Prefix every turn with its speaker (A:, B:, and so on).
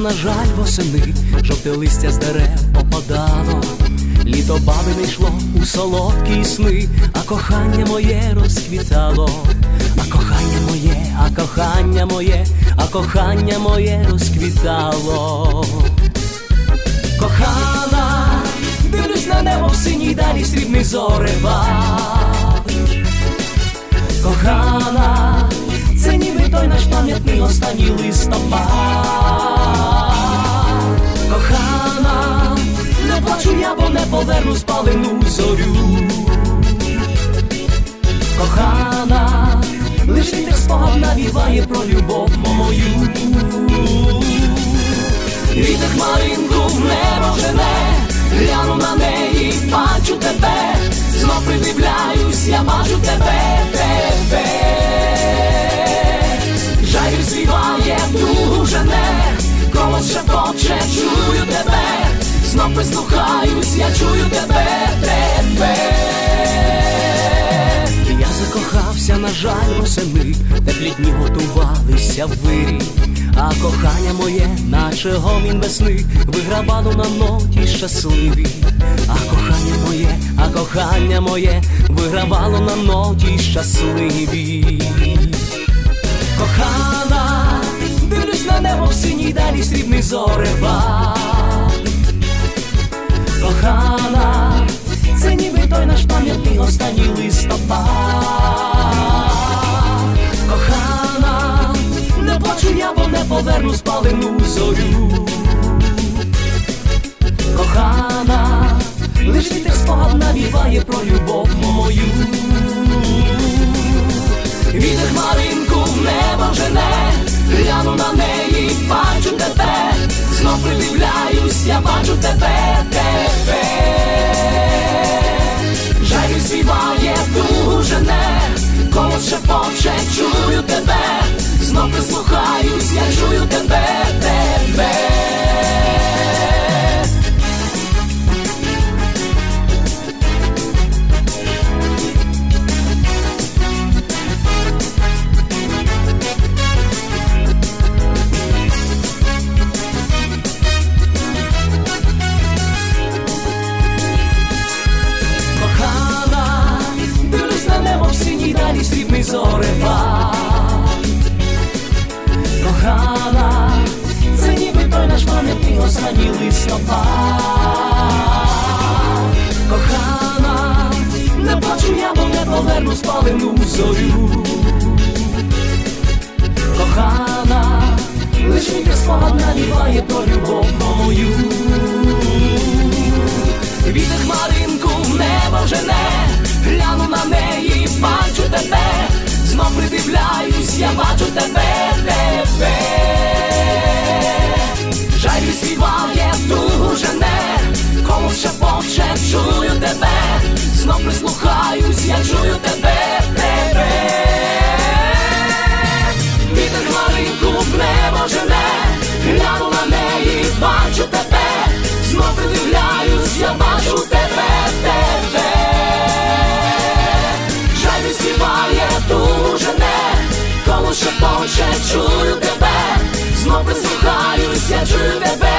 A: на жаль, восени, жовте листя з дерев опадало, літо баби не йшло у солодкі сни, а кохання моє розквітало, а кохання моє, а кохання моє, а кохання моє розквітало. Кохана, дивлюсь на небо в синій далі срібний зорепад. Кохана, наш пам'ятний останній листопад. Кохана, не плачу я, бо не поверну спалену зорю. Кохана, лиш вітер спогад навіває про любов мою. Вітер хмаринку в небо жене, гляну на неї, бачу тебе, знов придивляюсь, я бачу тебе, тебе. Співає, другу жене, голос шепоче, чую тебе, знов прислухаюсь, я чую тебе, тебе. Я закохався, на жаль, восени, теплі дні готувалися в вирі, а кохання моє, наче гомін весни, виграбало на ноті щасливі, а кохання моє, а кохання моє, вигравало на ноті щасливі. Дивлюсь на небо в синій далі срібний зорепад. Кохана, це ніби той наш пам'ятний останній листопад. Кохана, не плачу я, бо не поверну спалену зорю. Кохана, лиш вітер спогад навіває про знов придивляюсь, я бачу тебе, тебе. Жаль співає, дуже не голос шепоче, чую тебе, знов прислухаюсь, я чую тебе. Вітер спогад навіває про любов мою. Вітер хмаринку в небо жене, гляну на неї, бачу тебе, знов придивляюсь, я бачу тебе, тебе. Anúncia de bebê